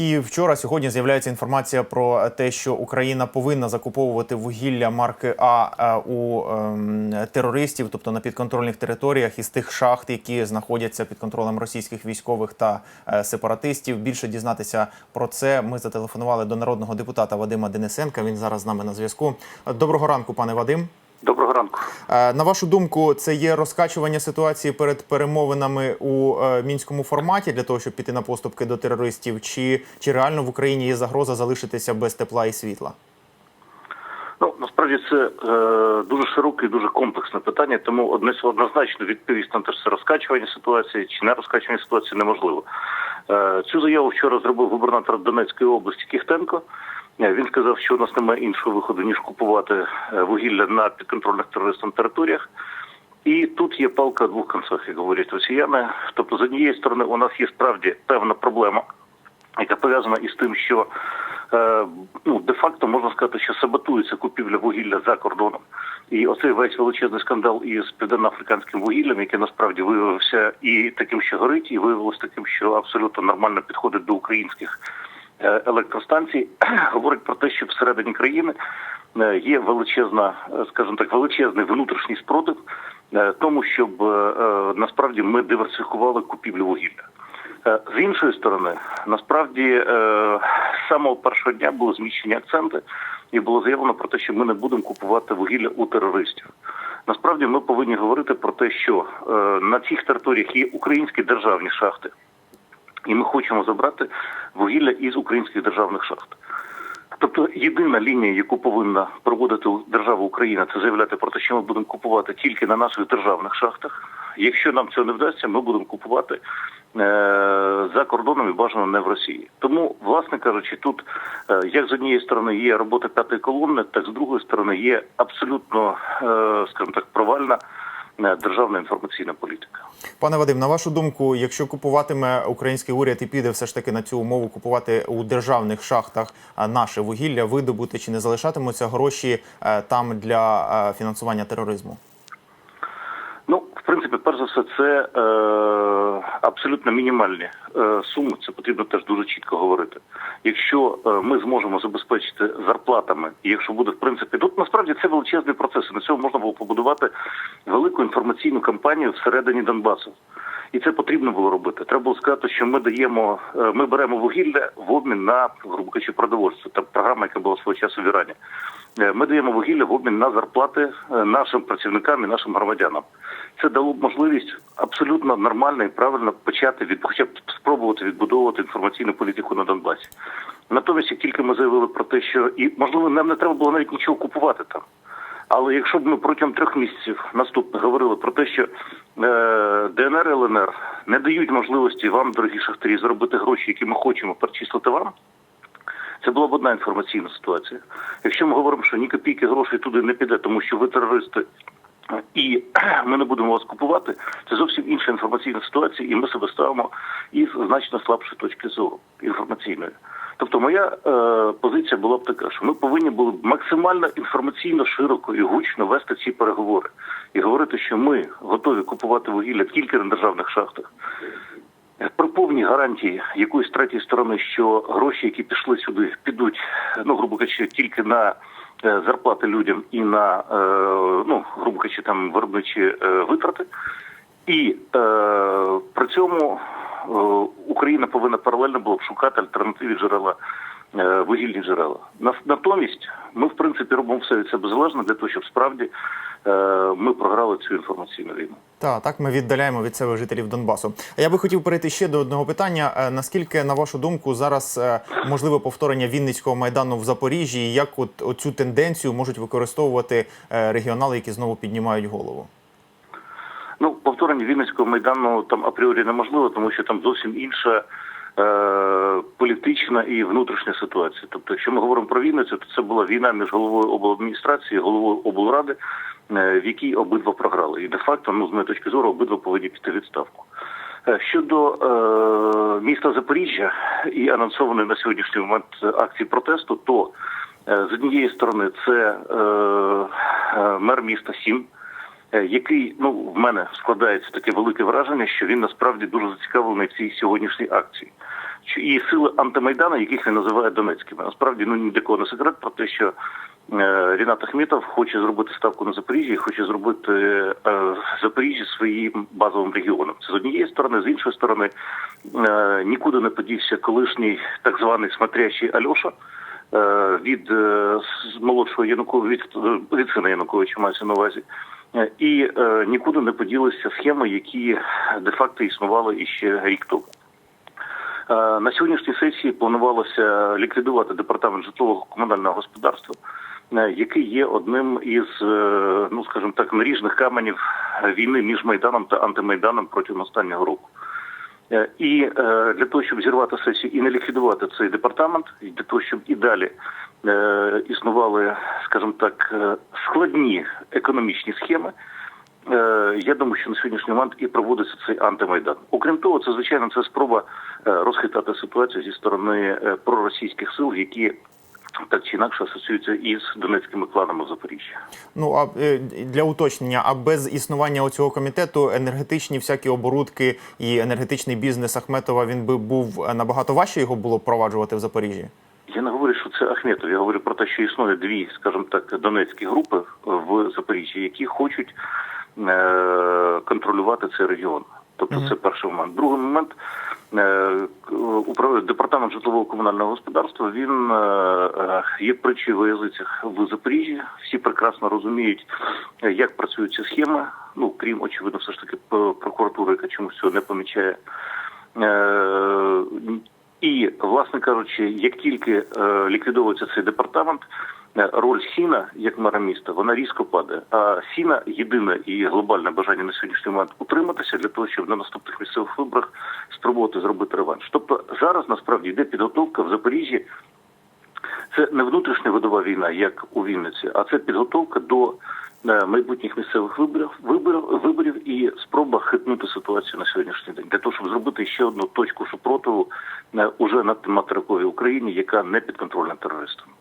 І вчора сьогодні з'являється інформація про те, що Україна повинна закуповувати вугілля марки А е, у ем, терористів, тобто на підконтрольних територіях із тих шахт, які знаходяться під контролем російських військових та е, сепаратистів. Більше дізнатися про це ми зателефонували до народного депутата Вадима Денисенка. Він зараз з нами на зв'язку. Доброго ранку, пане Вадим. Доброго ранку. На вашу думку, це є розкачування ситуації перед перемовинами у е, мінському форматі для того, щоб піти на поступки до терористів, чи, чи реально в Україні є загроза залишитися без тепла і світла? Ну насправді це е, дуже широке і дуже комплексне питання, тому одне однозначно відповісти на те, що це розкачування ситуації чи не розкачування ситуації неможливо. Е, цю заяву вчора зробив губернатор Донецької області Кіхтенко. Він сказав, що у нас немає іншого виходу ніж купувати е, вугілля на підконтрольних терористам територіях. І тут є палка двох концах, як говорять росіяни. Тобто, з однієї сторони, у нас є справді певна проблема, яка пов'язана із тим, що е, ну де-факто можна сказати, що саботується купівля вугілля за кордоном. І оцей весь величезний скандал із південноафриканським вугіллям, який насправді виявився і таким, що горить, і виявилось таким, що абсолютно нормально підходить до українських електростанцій, говорить про те, що всередині країни е, є величезна, е, скажімо так, величезний внутрішній спротив е, тому, щоб е, е, насправді ми диверсифікували купівлю вугілля. Е, З іншої сторони, насправді е, з самого першого дня були зміщені акценти, і було заявлено про те, що ми не будемо купувати вугілля у терористів. Насправді ми повинні говорити про те, що е, на цих територіях є українські державні шахти, і ми хочемо забрати вугілля із українських державних шахт. Тобто єдина лінія, яку повинна проводити держава Україна, це заявляти про те, що ми будемо купувати тільки на наших державних шахтах. Якщо нам цього не вдасться, ми будемо купувати е- за кордоном і бажано не в Росії. Тому, власне кажучи, тут е- як з однієї сторони є робота п'ятої колонни, так з другої сторони є абсолютно, е- скажімо так, провальна державна інформаційна політика. Пане Вадим, на вашу думку, якщо купуватиме український уряд і піде все ж таки на цю умову купувати у державних шахтах наше вугілля, видобути чи не залишатимуться гроші е, там для е, фінансування тероризму? Ну, в принципі, перш за все, це е, абсолютно мінімальні е, суми. Це потрібно теж дуже чітко говорити. Якщо е, ми зможемо забезпечити зарплатами, і якщо буде в принципі, тут насправді це величезний процес. На цьому можна було побудувати велику інформаційну кампанію всередині Донбасу. І це потрібно було робити. Треба було сказати, що ми даємо, е, ми беремо вугілля в обмін на грубо кажучи, продовольство. Та програма, яка була свого часу в Ірані. Ми даємо вугілля в обмін на зарплати нашим працівникам і нашим громадянам. Це дало б можливість абсолютно нормально і правильно почати від хоча б спробувати відбудовувати інформаційну політику на Донбасі. Натомість, як тільки ми заявили про те, що і можливо нам не треба було навіть нічого купувати там. Але якщо б ми протягом трьох місяців наступних говорили про те, що е, ДНР і ЛНР не дають можливості вам, дорогі шахтарі, заробити гроші, які ми хочемо перечислити вам, це була б одна інформаційна ситуація. Якщо ми говоримо, що ні копійки грошей туди не піде, тому що ви терористи. І ми не будемо вас купувати. Це зовсім інша інформаційна ситуація, і ми себе ставимо із значно слабшої точки зору інформаційної. Тобто, моя е, позиція була б така, що ми повинні були максимально інформаційно широко і гучно вести ці переговори і говорити, що ми готові купувати вугілля тільки на державних шахтах. При повній гарантії якоїсь третьої сторони, що гроші, які пішли сюди, підуть, ну грубо кажучи, тільки на зарплати людям і на е, ну грубо кажучи, там виробничі е, витрати, і е, при цьому е, Україна повинна паралельно було б шукати альтернативні джерела. е, Вугільні джерела На- натомість ми в принципі робимо все від себе залежно для того, щоб справді е, ми програли цю інформаційну війну. Так, так ми віддаляємо від себе жителів Донбасу. А я би хотів перейти ще до одного питання. Е, Наскільки, на вашу думку, зараз е, можливе повторення Вінницького майдану в Запоріжжі, і як от оцю тенденцію можуть використовувати е, регіонали, які знову піднімають голову? Ну, повторення Вінницького майдану там апріорі неможливо, тому що там зовсім інша е, політична і внутрішня ситуація. Тобто, якщо ми говоримо про Вінницю, то це була війна між головою обладміністрації, і головою облради, е, в якій обидва програли. І де-факто, ну з моєї точки зору, обидва повинні піти відставку. Е, Щодо е, міста Запоріжжя і анонсованої на сьогоднішній момент акції протесту, то е, з однієї сторони це е, е, мер міста Сім, е, який ну в мене складається таке велике враження, що він насправді дуже зацікавлений в цій сьогоднішній акції. І сили антимайдану, яких він називає Донецькими. Насправді ну ні для кого не секрет про те, що е, Рінат Ахметов хоче зробити ставку на Запоріжжя і хоче зробити е, Запоріжжя своїм базовим регіоном. Це з однієї сторони, з іншої сторони, е, нікуди не подівся колишній так званий смотрящий Альоша. Від молодшого Януковича, від, від сина Януковича мається на увазі, і е, нікуди не поділися схеми, які де-факто існували іще рік тому. Е, На сьогоднішній сесії планувалося ліквідувати департамент житлового комунального господарства, е, який є одним із, е, ну скажімо так, наріжних каменів війни між майданом та антимайданом протягом останнього року. І для того, щоб зірвати сесію і не ліквідувати цей департамент, і для того, щоб і далі існували, скажімо так, складні економічні схеми. Е, Я думаю, що на сьогоднішній момент і проводиться цей антимайдан. Окрім того, це звичайно це спроба е, розхитати ситуацію зі сторони е, проросійських сил, які так чи інакше асоціюються із донецькими кланами в Запоріжжі. Ну а для уточнення, а без існування цього комітету енергетичні всякі оборудки і енергетичний бізнес Ахметова він би був набагато важче його було впроваджувати в Запоріжжі. Я не говорю, що це Ахметов. Я говорю про те, що існує дві, скажімо так, донецькі групи в Запоріжжі, які хочуть контролювати цей регіон. Тобто, це перший момент. Другий момент. е, Департамент житлового комунального господарства він е, е, є притчею в язицях в Запоріжжі. Всі прекрасно розуміють, е, як працюють ці схеми. Ну крім очевидно, все ж таки п- прокуратури, яка чомусь цього не помічає. Е, і, власне кажучи, як тільки е, ліквідовується цей департамент, е, роль Сіна як мера міста вона різко падає. А Сіна єдине і глобальне бажання на сьогоднішній момент утриматися для того, щоб на наступних місцевих виборах спробувати зробити реванш. Тобто зараз насправді йде підготовка в Запоріжжі. Це не внутрішня видова війна, як у Вінниці, а це підготовка до е, майбутніх місцевих виборів, виборів, виборів і спроба хитнути ситуацію на сьогоднішній день для того, щоб зробити ще одну точку супротиву е, уже на материковій Україні, яка не підконтрольна терористам.